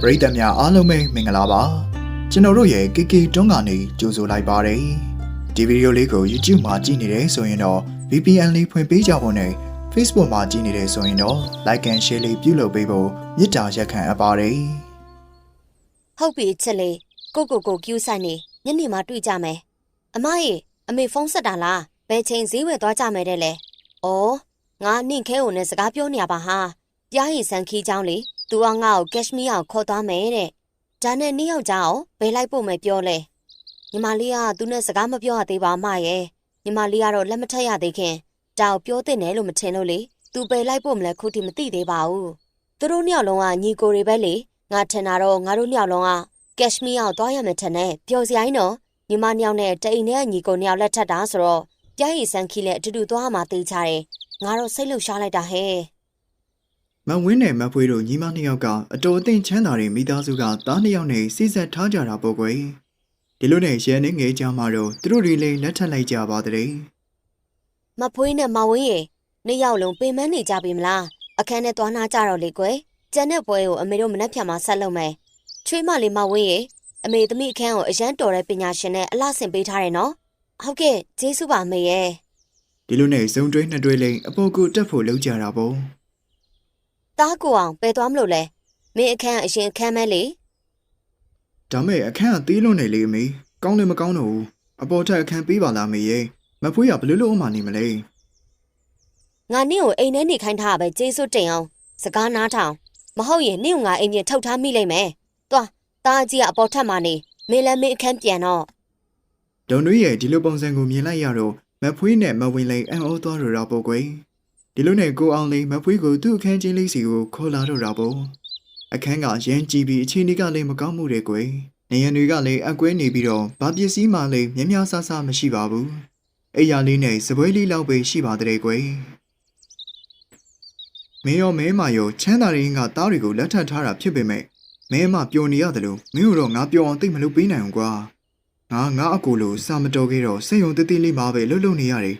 ပရိသတ်များအားလုံးပဲမင်္ဂလာပါကျွန်တော်တို့ရဲ့ KK တွန်းကနေကြိုဆိုလိုက်ပါတယ်ဒီဗီဒီယိုလေးကို YouTube မှာကြည့်နေတယ်ဆိုရင်တော့ VPN လေးဖွင့်ပေးကြဖို့နဲ့ Facebook မှာကြည့်နေတယ်ဆိုရင်တော့ Like and Share လေးပြုလုပ်ပေးဖို့မေတ္တာရက်ခံအပ်ပါတယ်ဟုတ်ပြီချစ်လေးကိုကိုကိုကျူးဆိုင်နေညနေမှတွေ့ကြမယ်အမရေအမေဖုန်းဆက်တာလားဘယ်ချိန်ဈေးဝယ်သွားကြမယ်တဲ့လဲဩငါနင့်ခဲကိုနဲ့စကားပြောနေရပါဟာပြားရည်စံခီးချောင်းလေ तू ကငါ့ကိုကက်ရှမီးယာကိုခေါ်သွားမယ်တဲ့ဒါနဲ့နေ့ယောက်ျားကိုဘယ်လိုက်ဖို့မယ်ပြောလဲညီမလေးကသူနဲ့စကားမပြောရသေးပါအမရဲ့ညီမလေးကတော့လက်မထက်ရသေးခင်ဒါကိုပြောတင်တယ်လို့မထင်လို့လေ तू ဘယ်လိုက်ဖို့မလဲခုထိမသိသေးပါဘူးသူတို့နှစ်ယောက်လုံးကညီကိုတွေပဲလေငါထင်တာတော့ငါတို့နှစ်ယောက်လုံးကကက်ရှမီးယာကိုသွားရမယ်ထင်တယ်ပျော်စရာကြီးနော်ညီမနှစ်ယောက်နဲ့တအိမ်နဲ့ညီကိုနှစ်ယောက်လက်ထပ်တာဆိုတော့ပြားရည်စံခီးနဲ့အတူတူသွားမှတေးချတယ်ငါတော့စိတ်လှုပ်ရှားလိုက်တာဟဲ့ မဝင်းနဲ့မဖွေးတို့ညီမနှစ်ယောက်ကအတော်အသင့်ချမ်းသာတဲ့မိသားစုကသားနှစ်ယောက်နဲ့စိစက်ထားကြတာပေါ့ကွယ်ဒီလိုနဲ့ရန်နေငယ်ကြမှာတော့သူတို့တွေလည်းလက်ထပ်လိုက်ကြပါတဲ့မဖွေးနဲ့မဝင်းရေနှစ်ယောက်လုံးပင်မနေကြပြီမလားအခန်းထဲသွားနာကြတော့လေကွယ်ကျန်တဲ့ပွဲကိုအမေတို့မနှက်ဖြတ်မှာဆက်လုပ်မယ်ချွေးမလေးမဝင်းရေအမေသမီးအခန်းကိုအရန်တော်တဲ့ပညာရှင်နဲ့အလှဆင်ပေးထားတယ်နော်ဟုတ်ကဲ့ကျေးဇူးပါအမေရဲ့ဒီလိုနဲ့ဇုံတွဲနှစ်တွဲလိမ့်အပေါ်ကိုတက်ဖို့လုပ်ကြတာပေါ့ တားကိုအောင်ဘယ်သွားမလို့လဲမင်းအခန်းအရင်အခန်းမဲလေဒါမဲ့အခန်းကသေးလွန်းနေလေအမေကောင်းလည်းမကောင်းတော့ဘူးအပေါ်ထက်အခန်းပေးပါလားမေရဲ့မဖွေးရဘယ်လိုလုပ်အောင်မနေမလဲငါနင့်ကိုအိမ်ထဲနေခိုင်းထားတာပဲကျေးဇူးတင်အောင်စကားနားထောင်မဟုတ်ရင်နင့်ကိုငါအိမ်ပြင်ထုတ်ထားမိလိမ့်မယ်သွားတားကြီးကအပေါ်ထပ်မှနေမင်းလည်းမင်းအခန်းပြန်တော့ဒုံတွေရဲ့ဒီလိုပုံစံကိုမြင်လိုက်ရတော့မဖွေးနဲ့မဝင်းလိမ့်အံ့ဩသွားတော့တာပေါ့ကွယ် ဒီလိုနဲ့ကိုအောင်လေးမဖွေးကိုသူ့အခန်းချင်းလေးစီကိုခေါ်လာတော့တာပေါ့အခန်းကရမ်းကြည့်ပြီးအခြေအနေကလည်းမကောင်းမှုတွေကွယ်နေရံတွေကလည်းအကွဲနေပြီးတော့ဘာပစ္စည်းမှလည်းမြများဆဆမရှိပါဘူးအိယာလေးနဲ့စပွဲလေးလောက်ပဲရှိပါတဲ့ကွယ်မင်းရောမဲမရောချမ်းသာရင်းကတားတွေကိုလက်ထပ်ထားတာဖြစ်ပေမဲ့မဲမပျော်နေရတယ်လို့မင်းတို့ငါပျော်အောင်သိမလို့ပေးနိုင်ဘူးကွာငါငါအကူလို့စာမတော်ခဲ့တော့စေယုံတိတိလေးမှပဲလှုပ်လှုပ်နေရတယ်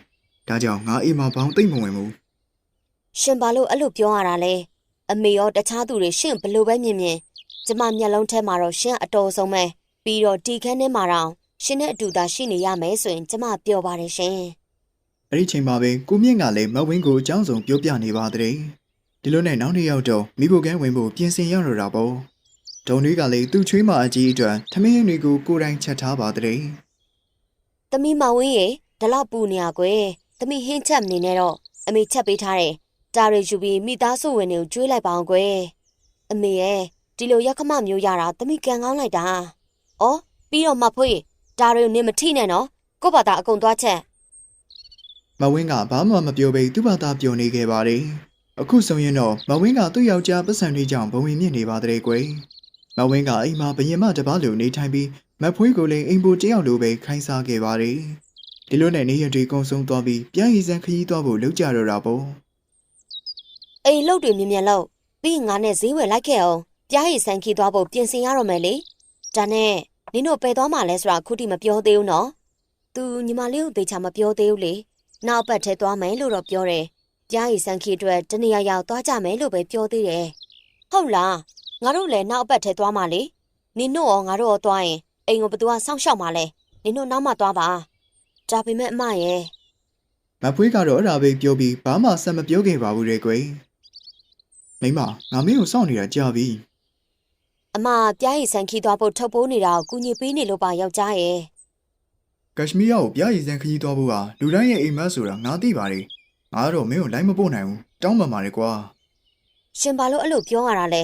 ဒါကြောင့်ငါအိမ်မှာဘောင်းသိမ့်မဝင်ဘူး ရှင်ဘာလို့အဲ့လိုပြောရတာလဲအမေရောတခြားသူတွေရှင်ဘလို့ပဲမြင်မြင်ကျမမျက်လုံးထဲမှာတော့ရှင်အတော်ဆုံးပဲပြီးတော့ဒီခန်းထဲမှာတော့ရှင်နဲ့အတူသာရှိနေရမယ်ဆိုရင်ကျမပြောပါတယ်ရှင်။အဲ့ဒီချိန်မှာပဲကိုမြင့်ကလည်းမဝင်းကိုအကြောင်းစုံပြောပြနေပါတဲ့။ဒီလိုနဲ့နောက်နေ့ရောက်တော့မိဖို့ကန်းဝင်ဖို့ပြင်ဆင်ရတော့တာပေါ့။ဒုံတွေကလည်းသူ့ချွေးမအကြီးအတွက်ထမင်းတွေကိုကိုယ်တိုင်ချက်ထားပါတဲ့။သမီးမဝင်းရေဒီလောက်ပူနေရကွယ်။သမီးဟင်းချက်မနေနဲ့တော့အမေချက်ပေးထားတယ်။ တာရီယူပြီးမိသားစုဝင်တွေကိုကျွေးလိုက်ပါအောင်ကွယ်။အမေရဲ့ဒီလိုရက်ခမမျိုးရတာသမီးကန်ကောင်းလိုက်တာ။အော်ပြီးတော့မဖွေးတာရီကိုနင်မထိနဲ့နော်။ကို့ဘာသာအကုန်သွားချက်။မဝင်းကဘာမှမပြောဘဲသူ့ဘာသာပြောနေခဲ့ပါတယ်။အခုဆိုရင်တော့မဝင်းကသူ့ယောက်ျားပတ်စံတွေကြောင့်ဘဝင်မြင့်နေပါတဲ့ကွယ်။မဝင်းကအိမ်မှာဘရင်မတပားလိုနေထိုင်ပြီးမဖွေးကိုလည်းအိမ်ပေါ်တယောက်လိုပဲခိုင်းစားခဲ့ပါတယ်။ဒီလိုနဲ့နေရတွေကုံဆုံးသွားပြီးပြန်ရည်စံခရီးသွားဖို့လုပ်ကြတော့တာပေါ့။ အိမ်လုတ်တွေမြင်မြန်လို့ပြီးရင်ငါနဲ့ဈေးဝယ်လိုက်ခဲ့အောင်။ပြားရည်ဆန်ခီသွားဖို့ပြင်ဆင်ရတော့မယ်လေ။ဒါနဲ့နင်တို့ပယ်သွားမှလဲဆိုတာအခုထိမပြောသေးဘူးနော်။ तू ညီမလေးကိုသေချာမပြောသေးဘူးလေ။နောက်ပတ်ထဲသွားမယ်လို့တော့ပြောတယ်။ပြားရည်ဆန်ခီအတွက်တနေရာရောက်သွားကြမယ်လို့ပဲပြောသေးတယ်။ဟုတ်လား။ငါတို့လည်းနောက်ပတ်ထဲသွားမှလေ။နင်တို့ရောငါတို့ရောသွားရင်အိမ်ကိုဘသူကစောင့်ရှောက်မှလဲ။နင်တို့နောက်မှသွားပါ။ဒါပေမဲ့အမရဲ့။မဖွေးကတော့အဲ့ဒါပဲပြောပြီးဘာမှဆက်မပြောခဲ့ပါဘူးတဲ့ကွယ်။ မိမငါမင်းကိုစောင့်နေတာကြာပြီအမပြားရည်ဆန်ခီသွားဖို့ထုတ်ပိုးနေတာကိုကူညီပေးနေလို့ပါယောက်ျားရဲ့။ကက်ရှမီးယားကိုပြရည်စံခရီးသွားဖို့ကလူတိုင်းရဲ့အိမ်မက်ဆိုတာငါသိပါတယ်။ငါတော့မင်းကိုလိုက်မပို့နိုင်ဘူး။တောင်းပန်ပါတယ်ကွာရှင်ဘာလို့အဲ့လိုပြောရတာလဲ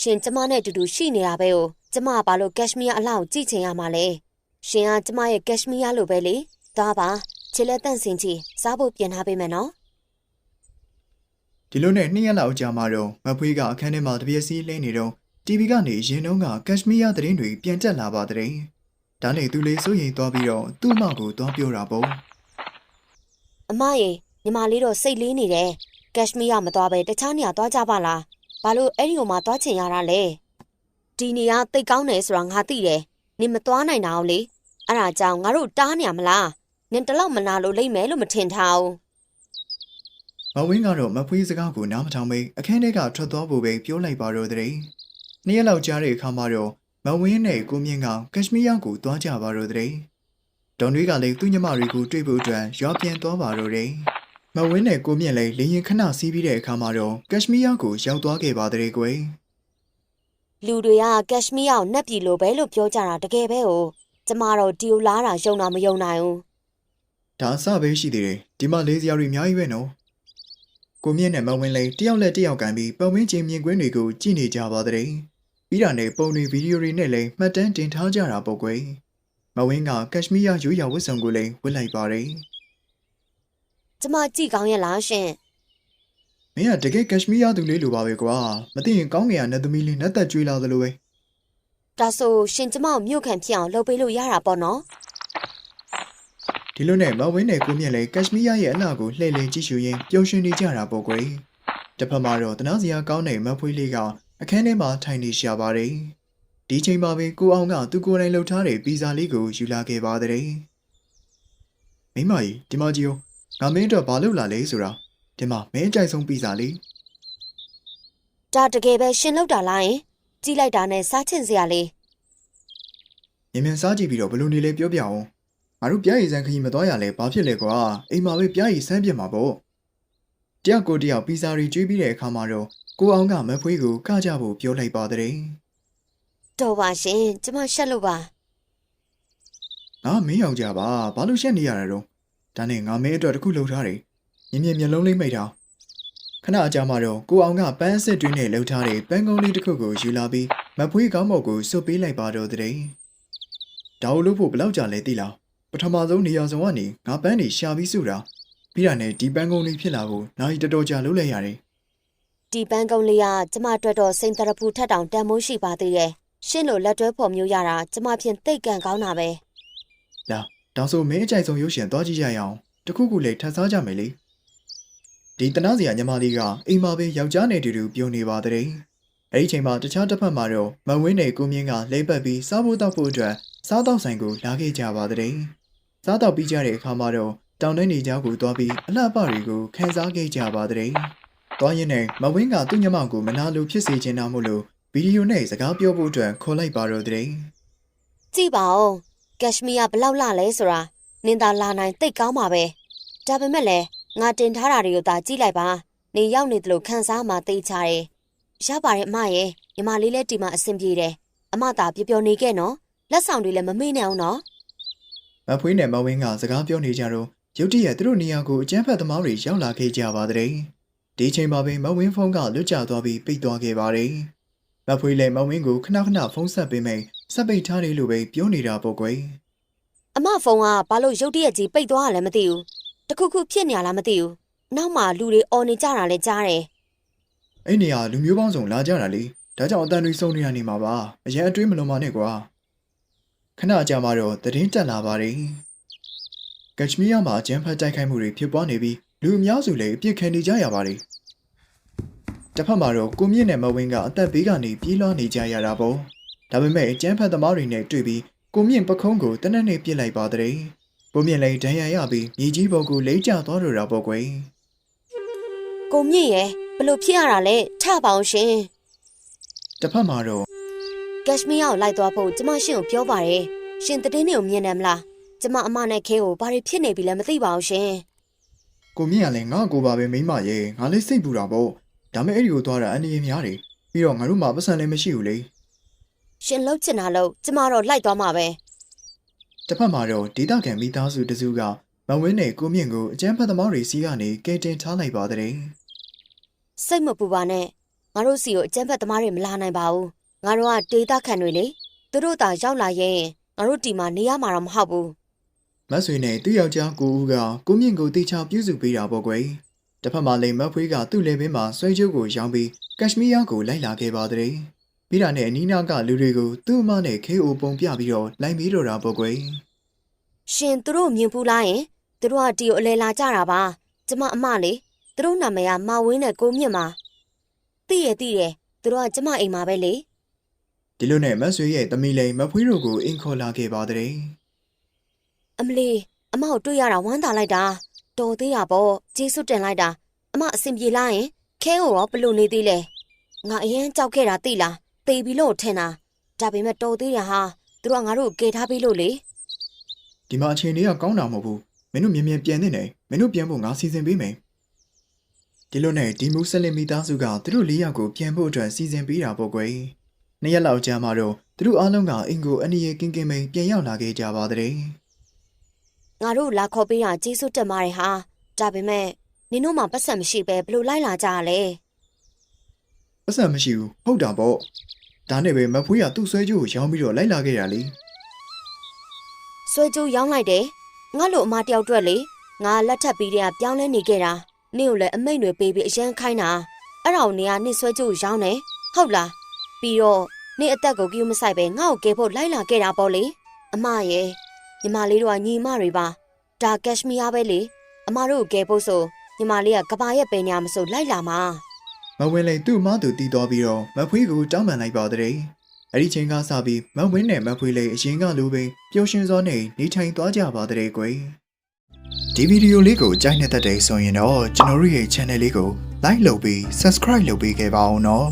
ရှင်ကျမနဲ့အတူတူရှိနေတာပဲ哦ကျမကဘာလို့ကက်ရှမီးယားအလှကိုကြည့်ချင်ရမှာလဲရှင်ကကျမရဲ့ကက်ရှမီးယားလိုပဲလေသွားပါခြေလက်တန့်စင်ချီစားဖို့ပြင်ထားပေးမယ်နော်။ ဒီလိုနဲ့နှစ်ရက်လောက်ကြာမှတော့မဖွေးကအခန်းထဲမှာတပြည့်စည်းလဲနေတော့ TV ကနေရင်တုံးကကက်ရှမီးယားသတင်းတွေပြန်တက်လာပါတဲ့။ဒါနဲ့သူလေးစိုးရင်သွားပြီးတော့သူ့မောက်ကိုသွားပြောတာပေါ့အမရေညီမလေးတော့စိတ်လေးနေတယ်ကက်ရှမီးယားမသွားပဲတခြားနေရာသွားကြပါလားဘာလို့အဲ့ဒီဟိုမှာသွားချင်ရတာလဲဒီနေရာတိတ်ကောင်းတယ်ဆိုတာငါသိတယ်နင်မသွားနိုင်တာအောင်လေအဲ့ဒါကြောင့်ငါတို့တားနေရမလားနင်တလောက်မနာလို့လိမ့်မယ်လို့မထင်ထားဘူး။ မဝင်းကတော့မဖွေးစကားကိုနားမထောင်ဘဲအခန်းထဲကထွက်သွားဖို့ပဲပြောလိုက်ပါတော့တဲ့နှစ်ရက်လောက်ကြာတဲ့အခါမှာတော့မဝင်းနဲ့ကိုမြင့်ကကက်ရှမီးယားကိုသွားကြပါတော့တဲ့။ဒေါ်နွေးကလည်းသူ့ညီမတွေကိုတွေ့ဖို့အတွက်ရွာပြန်သွားပါတော့တယ်။မဝင်းနဲ့ကိုမြင့်လည်းလေရင်ခဏစီးပြီးတဲ့အခါမှာတော့ကက်ရှမီးယားကိုရောက်သွားခဲ့ပါတဲ့ကွယ်။လူတွေကကက်ရှမီးယားကိုနှက်ပြီလို့ပဲလို့ပြောကြတာတကယ်ပဲ哦ကျမတော့ဒီကိုလားတာယုံတာမယုံနိုင်ဘူးဒါအစပဲရှိသေးတယ်ဒီမှာလေးစရာတွေအများကြီးပဲနော် ကိုမြင့်နဲ့မဝင်းလေးတယောက်လက်တယောက်ကန်ပြီးပတ်ဝန်းကျင်မြင်ကွင်းတွေကိုကြည့်နေကြပါတဲ့ပြီးတာနဲ့ပုံတွေဗီဒီယိုတွေနဲ့လည်းမှတ်တမ်းတင်ထားကြတာပေါ့ကွယ်မဝင်းကကက်ရှမီးယားရိုးရာဝတ်စုံကိုလည်းဝတ်လိုက်ပါတယ်ကျမကြည့်ကောင်းရဲ့လားရှင်မင်းကတကယ်ကက်ရှမီးယားသူလေးလိုပါပဲကွာမသိရင်ကောင်းငယ်ရနဲ့သမီးလေးနဲ့သက်ကျွေးလာသလိုပဲဒါဆိုရှင်ကျမကိုမြို့ခံဖြစ်အောင်လုပ်ပေးလို့ရတာပေါ့နော် ဒီလိုနဲ့မဝင်းနဲ့ကိုမြင့်လည်းကက်ရှမီးယားရဲ့အလှကိုလှည့်လည်ကြည့်ရှုရင်းပျော်ရွှင်နေကြတာပေါ့ကွယ်တစ်ဖက်မှာတော့တနာစရာကောင်းတဲ့မဖွေးလေးကအခန်းထဲမှာထိုင်နေရှာပါတယ်ဒီချိန်မှာပဲကိုအောင်ကသူကိုယ်တိုင်လှုပ်ထားတဲ့ပီဇာလေးကိုယူလာခဲ့ပါတဲ့မိမကြီးဒီမကြီးကိုငါမင်းအတွက်ဘာလုပ်လာလဲဆိုတာဒီမှာမင်းအကြိုက်ဆုံးပီဇာလေးဒါတကယ်ပဲရှင်လောက်တာလားယင်ကြည့်လိုက်တာနဲ့စားချင်စရာလေးမြင်မြန်စားကြည့်ပြီးတော့ဘယ်လိုနေလဲပြောပြအောင် ငါတို့ပြားရည်စံခရီးမသွားရလဲဘာဖြစ်လဲကွာအိမ်မှာပဲပြားရည်စမ်းပြစ်မှာပေါ့တယောက်ကိုတယောက်ပီဇာတွေကျွေးပြီးတဲ့အခါမှာတော့ကိုအောင်ကမဖွေးကိုကကြဖို့ပြောလိုက်ပါတဲ့တော်ပါရှင်ကျမရှက်လို့ပါငါမင်းယောက်ျားပါဘာလို့ရှက်နေရတာတော့ဒါနဲ့ငါမင်းအတွက်တစ်ခုလုပ်ထားတယ်မြင်မြင်မျက်လုံးလေးမိတ်ထားခဏအကြာမှတော့ကိုအောင်ကပန်းအစစ်တွင်းနဲ့လှုပ်ထားတဲ့ပန်းကုန်းလေးတစ်ခုကိုယူလာပြီးမဖွေးကောင်းမောက်ကိုစွတ်ပေးလိုက်ပါတော့တဲ့ဒါကိုလို့ဖို့ဘယ်လောက်ကြာလဲသိလားပ ထမဆုံးနေရာဆောင်ကနေငါပန်းနေရှာပြီးစုတာပြီးတာနဲ့ဒီပန်းကုန်းလေးဖြစ်လာဖို့နိုင်တော်တော်ကြာလုပ်လိုက်ရတယ်ဒီပန်းကုန်းလေးကကျမအတွက်တော့စိန်တရဖူထက်တောင်တန်မိုးရှိပါသေးရဲ့ရှင်လိုလက်တွဲဖော်မျိုးရတာကျမဖြင့်တိတ်ကန်ကောင်းတာပဲလာဒါဆိုမင်းအကြိုက်ဆုံးရုပ်ရှင်သွားကြည့်ကြရအောင်တခုခုလေးထပ်စားကြမယ်လေဒီတနာစရာညီမလေးကအိမ်မှာပဲယောက်ျားနဲ့တူတူပြုံနေပါတဲ့အဲ့ဒီချိန်မှာတခြားတစ်ဖက်မှာတော့မဝင်းနဲ့ကိုမြင့်ကလိမ့်ပတ်ပြီးစားဖို့တောက်ဖို့အတွက်စားတော့ဆိုင်ကိုလာခဲ့ကြပါတဲ့ စားတော့ပြီးကြတဲ့အခါမှာတော့တောင်တန်းနေကြားကိုသွားပြီးအလှပတွေကိုခန်းစားခဲ့ကြပါတဲ့သွားရင်နဲ့မဝင်းကသူ့ညီမကိုမနာလိုဖြစ်စေချင်တာမို့လို့ဗီဒီယိုနဲ့စကားပြောဖို့အတွက်ခေါ်လိုက်ပါတော့တဲ့ကြည့်ပါဦးကက်ရှမီးယားဘယ်လောက်လှလဲဆိုတာနင်သာလာနိုင်တိတ်ကောင်းပါပဲဒါပေမဲ့လည်းငါတင်ထားတာတွေကိုသာကြည့်လိုက်ပါနေရောက်နေတယ်လို့ခန်းစားမှသိချတယ်ရပါတယ်အမရဲ့ညီမလေးလည်းဒီမှာအဆင်ပြေတယ်အမသာပြပျော်နေခဲ့နော်လက်ဆောင်တွေလည်းမမေ့နဲ့အောင်နော် မဖွေးနဲ့မဝင်းကစကားပြောနေကြတော့ရုတ်တရက်သူတို့နေရာကိုအကျန်းဖက်သမားတွေရောက်လာခဲ့ကြပါတဲ့ဒီချိန်မှာပဲမဝင်းဖုန်းကလွတ်ကျသွားပြီးပိတ်သွားခဲ့ပါတယ်မဖွေးလည်းမဝင်းကိုခဏခဏဖုန်းဆက်ပေးမယ်ဆက်ပိတ်ထားတယ်လို့ပဲပြောနေတာပေါ့ကွယ်အမဖုန်းကဘာလို့ရုတ်တရက်ကြီးပိတ်သွားရလဲမသိဘူးတခုခုဖြစ်နေရလားမသိဘူးနောက်မှလူတွေအော်နေကြတာလဲကြားတယ်အဲ့နေရာလူမျိုးပေါင်းစုံလာကြတာလေဒါကြောင့်အတန်တွေစုံနေရနေမှာပါအရင်အတွေးမလုံးပါနဲ့ကွာ ခဏကြာမှတော့သတင်းတက်လာပါတယ်ကက်ရှမီးယားမှာအကျန်းဖက်တိုက်ခိုက်မှုတွေဖြစ်ပွားနေပြီးလူအများစုလည်းအပြစ်ခံနေကြရပါတယ်တစ်ဖက်မှာတော့ကိုမြင့်နဲ့မဝင်းကအသက်ဘေးကနေပြေးလွှားနေကြရတာပေါ့ဒါပေမဲ့အကျန်းဖက်သမားတွေနဲ့တွေ့ပြီးကိုမြင့်ပခုံးကိုတနက်နေ့ပြစ်လိုက်ပါတဲ့ကိုမြင့်လည်းဒဏ်ရာရပြီးမြေကြီးပေါ်ကိုလိမ့်ကျသွားတော့တာပေါ့ကွယ်ကိုမြင့်ရဲ့ဘလို့ဖြစ်ရတာလဲထပါအောင်ရှင်တစ်ဖက်မှာတော့ ကက်ရှမီးယားကိုလိုက်သွားဖို့ကျမရှင်ကိုပြောပါတယ်ရှင်တည်င်းတွေကိုမြင်တယ်မလားကျမအမနဲ့ခဲကိုဘာတွေဖြစ်နေပြီလဲမသိပါဘူးရှင်ကိုမြင့်ကလည်းငါ့ကိုပါပဲမိမရဲ့ငါလေးစိတ်ပူတာပေါ့ဒါမဲ့အဲ့ဒီကိုသွားတာအန်ဒီရများတယ်ပြီးတော့ငါတို့မှာပတ်စံလည်းမရှိဘူးလေရှင်လှုပ်ချင်တာလို့ကျမတော့လိုက်သွားမှာပဲတစ်ဖက်မှာတော့ဒေတာကန်မိသားစုတစုကမဝင်းနဲ့ကိုမြင့်ကိုအကျန်းဖက်သမားတွေစီးကနေကဲတင်ထားလိုက်ပါတဲ့စိတ်မပူပါနဲ့ငါတို့စီကိုအကျန်းဖက်သမားတွေမလာနိုင်ပါဘူး ငါတို့ကဒေတာခံတွေလေသူတို့သာရောက်လာရင်ငါတို့ဒီမှာနေရမှာတော့မဟုတ်ဘူးမတ်ဆွေနဲ့သူ့ယောက်ျားကိုဦးကကိုမြင့်ကိုတေချာပြုစုပေးတာပေါ့ကွယ်တစ်ဖက်မှာလည်းမတ်ဖွေးကသူ့လေပင်မှာဆွဲချိုးကိုရောင်းပြီးကက်ရှမီးယားကိုလိုက်လာခဲ့ပါတဲ့ပြီးတာနဲ့အနီးနားကလူတွေကိုသူ့အမနဲ့ KO ပုံပြပြီးတော့လိုက်ပြီးတော့တာပေါ့ကွယ်ရှင်သူတို့မြင်ဖူးလားယင်သူတို့ကဒီကိုအလဲလာကြတာပါကျမအမလေသူတို့နာမည်ကမဝင်းနဲ့ကိုမြင့်ပါသိရသိရသူတို့ကကျမအိမ်မှာပဲလေ ဒီလိုနဲ့မတ်ဆွေရဲ့တမီလိန်မဖွေးတို့ကိုအင်ခေါ်လာခဲ့ပါတဲ့အမလီအမကိုတွေ့ရတာဝမ်းသာလိုက်တာတော်သေးရပေါ့ကျေးဇူးတင်လိုက်တာအမအဆင်ပြေလားယင်ခဲကိုရောဘလို့နေသေးလဲငါအရင်ကြောက်ခဲ့တာသိလားဘသေပြီလို့ထင်တာဒါပေမဲ့တော်သေးရဟာသူတို့ကငါတို့ကိုကယ်ထားပြီလို့လေဒီမှာအချိန်လေးကကောင်းတာမဟုတ်ဘူးမင်းတို့မြင်မြင်ပြန်နေတယ်မင်းတို့ပြန်ဖို့ငါစီစဉ်ပေးမယ်ဒီလိုနဲ့ဒီမူဆလင်မိသားစုကသူတို့လေးယောက်ကိုပြန်ဖို့အတွက်စီစဉ်ပေးတာပေါ့ကွယ် နှစ်ရက်လောက်ကြာမှတော့သူတို့အားလုံးကအင်ကိုအနည်းငယ်ကင်းကင်းပဲပြန်ရောက်လာခဲ့ကြပါတဲ့ငါတို့လာခေါ်ပေးတာကျေးဇူးတက်ပါတယ်ဟာဒါပေမဲ့နင်တို့မှပတ်စံမရှိပဲဘယ်လိုလိုက်လာကြရလဲပတ်စံမရှိဘူးဟုတ်တာပေါ့ဒါနဲ့ပဲမဖွေးကသူ့ဆွဲကြိုးကိုရောင်းပြီးတော့လိုက်လာခဲ့ရလေဆွဲကြိုးရောင်းလိုက်တယ်ငါ့လိုအမတယောက်အတွက်လေငါလက်ထပ်ပြီးတည်းကပြောင်းလဲနေခဲ့တာနင့်ကိုလည်းအမိတ်တွေပေးပြီးအရန်ခိုင်းတာအဲ့ဒါကိုနေကနင့်ဆွဲကြိုးကိုရောင်းတယ်ဟုတ်လား ပြီးတော့နင့်အသက်ကိုကြည့်မဆိုင်ပဲငါ့ကိုကယ်ဖို့လိုက်လာခဲ့တာပေါ့လေအမရဲ့ညီမလေးတို့ကညီမတွေပါဒါကက်ရှမီးယားပဲလေအမတို့ကိုကယ်ဖို့ဆိုညီမလေးကကဘာရဲ့ပင်ညာမဆိုလိုက်လာမှာမဝင်းလည်းသူ့မသူတီးတော်ပြီးတော့မဖွေးကိုတောင်းပန်လိုက်ပါတဲ့အဲ့ဒီချိန်ကစပြီးမဝင်းနဲ့မဖွေးလည်းအရင်ကလိုပဲပျော်ရွှင်စွာနဲ့နေထိုင်သွားကြပါတဲ့ကွယ်ဒီဗီဒီယိုလေးကိုကြိုက်နေတဲ့တဲ့ဆိုရင်တော့ကျွန်တော်တို့ရဲ့ channel လေးကို like လုပ်ပြီး subscribe လုပ်ပေးခဲ့ပါအောင်နော်